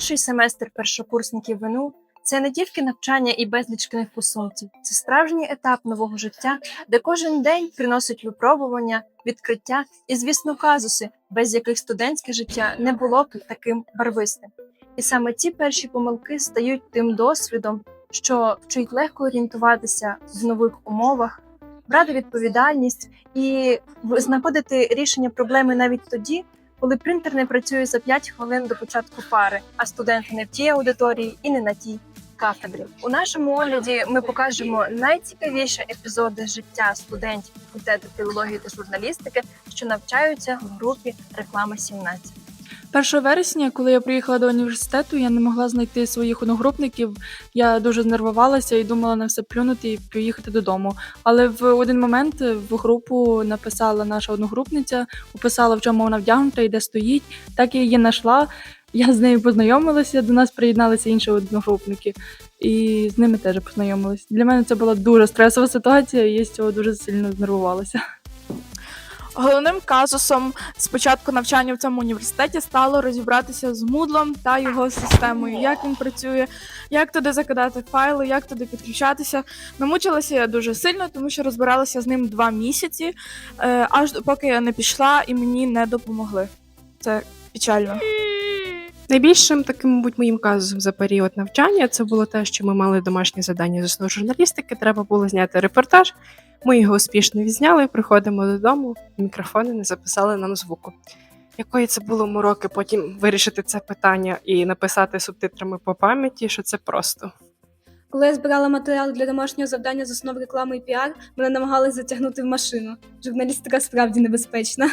Перший семестр першокурсників ВНУ – це не тільки навчання і безліч книг у сумці, це справжній етап нового життя, де кожен день приносить випробування, відкриття і, звісно, казуси, без яких студентське життя не було б таким барвистим. І саме ці перші помилки стають тим досвідом, що вчить легко орієнтуватися в нових умовах, брати відповідальність і знаходити рішення проблеми навіть тоді, коли принтер не працює за 5 хвилин до початку пари, а студент не в тій аудиторії і не на тій кафедрі. У нашому огляді ми покажемо найцікавіші епізоди життя студентів факультету філології та журналістики, що навчаються в групі реклама 17. 1 вересня, коли я приїхала до університету, я не могла знайти своїх одногрупників. Я дуже знервувалася і думала на все плюнути і поїхати додому. Але в один момент в групу написала наша одногрупниця, описала, в чому вона вдягнута і де стоїть. Так я її знайшла. Я з нею познайомилася, до нас приєдналися інші одногрупники, і з ними теж познайомилася. Для мене це була дуже стресова ситуація, і я з цього дуже сильно знервувалася. Головним казусом спочатку навчання в цьому університеті стало розібратися з Moodle та його системою, як він працює, як туди закидати файли, як туди підключатися. Намучилася я дуже сильно, тому що розбиралася з ним два місяці, е, аж поки я не пішла і мені не допомогли. Це печально. Найбільшим таким, мабуть, моїм казусом за період навчання це було те, що ми мали домашнє завдання з основ журналістики. Треба було зняти репортаж. Ми його успішно відзняли. Приходимо додому, мікрофони не записали нам звуку. Якої це було мороки потім вирішити це питання і написати субтитрами по пам'яті, що це просто. Коли я збирала матеріал для домашнього завдання з основ реклами і піар, мене намагалися затягнути в машину. Журналістика справді небезпечна.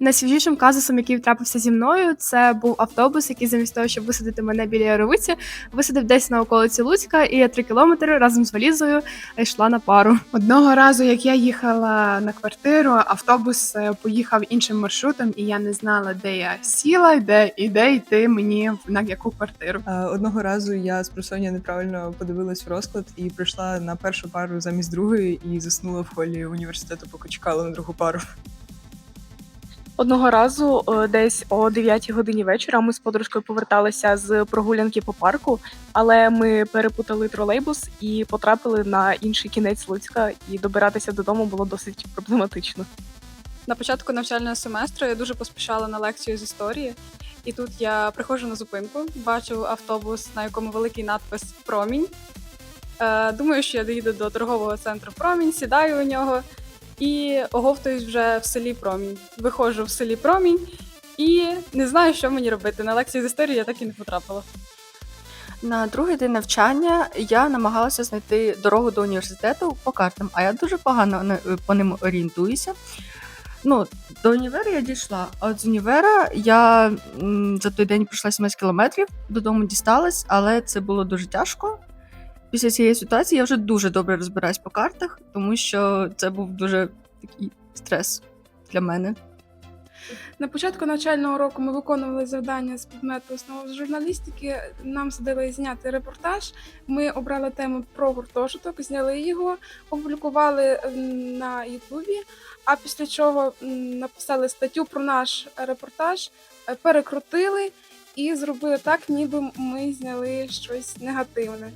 Найсвіжішим казусом, який трапився зі мною, це був автобус, який замість того, щоб висадити мене біля Яровиці, висадив десь на околиці Луцька, і я три кілометри разом з валізою йшла на пару. Одного разу, як я їхала на квартиру, автобус е, поїхав іншим маршрутом, і я не знала, де я сіла, де і де йти мені в- на яку квартиру. Е, Одного разу я з просоння неправильно подивилась в розклад і прийшла на першу пару замість другої і заснула в холі університету, поки чекала на другу пару. Одного разу, е, десь о 9 годині вечора, ми з подружкою поверталися з прогулянки по парку, але ми перепутали тролейбус і потрапили на інший кінець Луцька, і добиратися додому було досить проблематично. На початку навчального семестру я дуже поспішала на лекцію з історії, і тут я приходжу на зупинку, бачу автобус, на якому великий надпис Промінь. Е, думаю, що я доїду до торгового центру Промінь, сідаю у нього і оговтуюсь вже в селі Промінь. Виходжу в селі Промінь і не знаю, що мені робити. На лекцію з історії я так і не потрапила. На другий день навчання я намагалася знайти дорогу до університету по картам, а я дуже погано на- по ним орієнтуюся. Ну, до універа я дійшла, а от з універа я м, за той день пройшла 17 кілометрів, додому дісталась, але це було дуже тяжко. Після цієї ситуації я вже дуже добре розбираюсь по картах, тому що це був дуже такий стрес для мене. На початку навчального року ми виконували завдання з предмету основи журналістики. Нам садили зняти репортаж. Ми обрали тему про гуртожиток, зняли його, опублікували на Ютубі. А після чого написали статтю про наш репортаж, е, перекрутили і зробили так, ніби ми зняли щось негативне.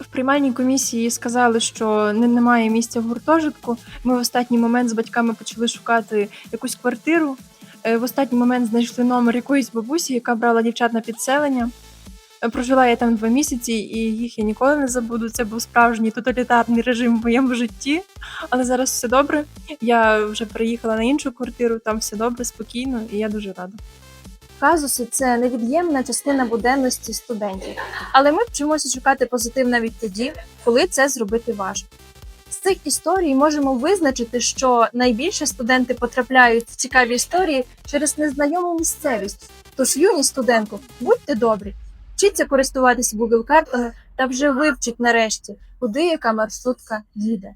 В приймальній комісії сказали, що не, немає місця в гуртожитку. Ми в останній момент з батьками почали шукати якусь квартиру. Е, В останній момент знайшли номер якоїсь бабусі, яка брала дівчат на підселення. Е, Прожила я там два місяці, і їх я ніколи не забуду. Це був справжній тоталітарний режим в моєму житті. Але зараз все добре. Я вже переїхала на іншу квартиру, там все добре, спокійно, і я дуже рада. Казуси це невід'ємна частина буденності студентів, але ми вчимося шукати позитив навіть тоді, коли це зробити важко. З цих історій можемо визначити, що найбільше студенти потрапляють в цікаві історії через незнайому місцевість. Тож, юні студентку, будьте добрі, вчіться користуватися Google картами та вже вивчіть нарешті, куди яка маршрутка їде.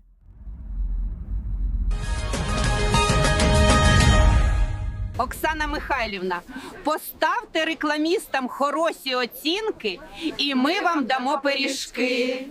Оксана Михайлівна, поставте рекламістам хороші оцінки, і ми вам дамо пиріжки.